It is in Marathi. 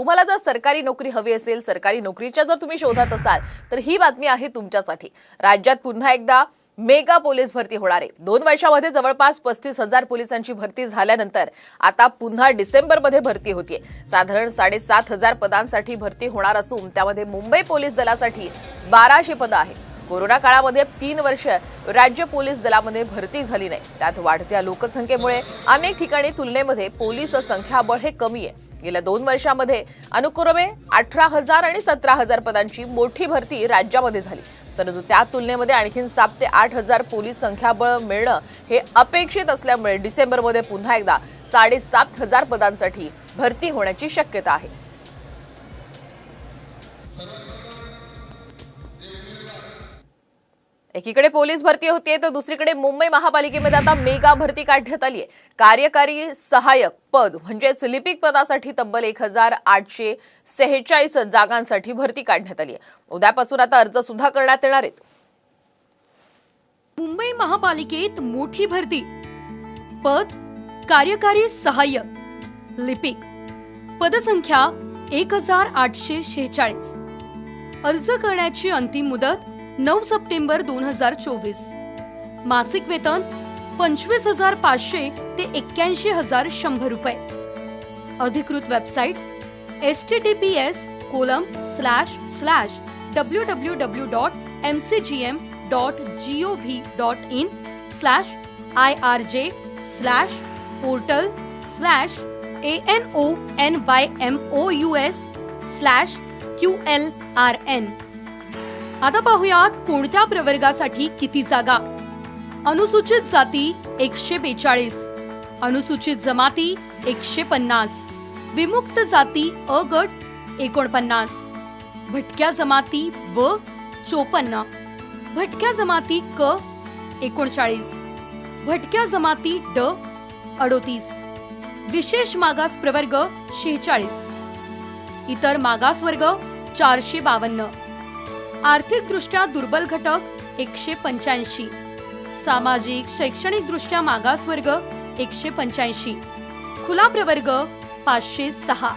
तुम्हाला जर सरकारी नोकरी हवी असेल सरकारी नोकरीच्या जर तुम्ही शोधात असाल तर ही बातमी आहे तुमच्यासाठी. राज्यात पुन्हा एकदा मेगा पोलीस भरती होणार आहे. दोन वर्षामध्ये जवळपास पस्तीस हजार पोलिसांची भरती झाल्यानंतर आता पुन्हा डिसेंबरमध्ये भरती होतीये. साधारण साडेसात हजार पदांसाठी भरती होणार असून त्यामध्ये मुंबई पोलीस दलासाठी बाराशे पदं आहेत. कोरोना काळामध्ये तीन वर्ष राज्य पोलीस दलामध्ये भरती झाली नाही. त्यात वाढत्या लोकसंख्येमुळे अनेक ठिकाणी तुलनेमध्ये पोलीस संख्याबळ हे कमी आहे. गेल्या दोन वर्षामध्ये अनुक्रमे अठरा हजार आणि सतरा हजार पदांची मोठी भरती राज्यामध्ये झाली. परंतु त्या तुलनेमध्ये आणखीन सात ते आठ हजार पोलीस संख्याबळ मिळणं हे अपेक्षित असल्यामुळे डिसेंबरमध्ये पुन्हा एकदा साडेसात हजार पदांसाठी भरती होण्याची शक्यता आहे. एकीकडे पोलीस भरती होतीये तर दुसरीकडे मुंबई महापालिकेमध्ये आता मेगा भरती काढण्यात आली आहे कार्यकारी सहाय्यक पद म्हणजेच लिपिक पदासाठी तब्बल एक हजार आठशे सेहेचाळीस जागांसाठी भरती काढण्यात आली आहे उद्यापासून आता अर्ज सुद्धा करण्यात येणार आहेत. मुंबई महापालिकेत मोठी भरती. पद कार्यकारी सहाय्यक. लिपिक. पदसंख्या एक हजार आठशे शेहेचाळीस अर्ज करण्याची अंतिम मुदत नऊ सप्टेंबर दोन हजार चोवीस. मासिक वेतन पंचवीस हजार पाचशे ते एक्क्याऐंशी हजार शंभर रुपये. अधिकृत website S T T P S colon slash slash W W W dot M C G M dot G O V dot in slash I R J slash portal slash A N O N Y M O U S slash Q L R N आता पाहुयात कोणत्या प्रवर्गासाठी किती जागा? अनुसूचित जाती एकशे बेचाळीस अनुसूचित जमाती एकशे पन्नास विमुक्त जाती अ गट एकोणपन्नास भटक्या जमाती ब चोपन्न भटक्या जमाती क एकोणचाळीस भटक्या जमाती ड अडोतीस विशेष मागास प्रवर्ग शेहेचाळीस इतर मागास वर्ग चारशे बावन्न. आर्थिकदृष्ट्या दुर्बल घटक एकशे पंच्याऐंशी. सामाजिक शैक्षणिक दृष्ट्या मागास वर्ग एकशे पंच्याऐंशी. खुला प्रवर्ग पाचशे सहा.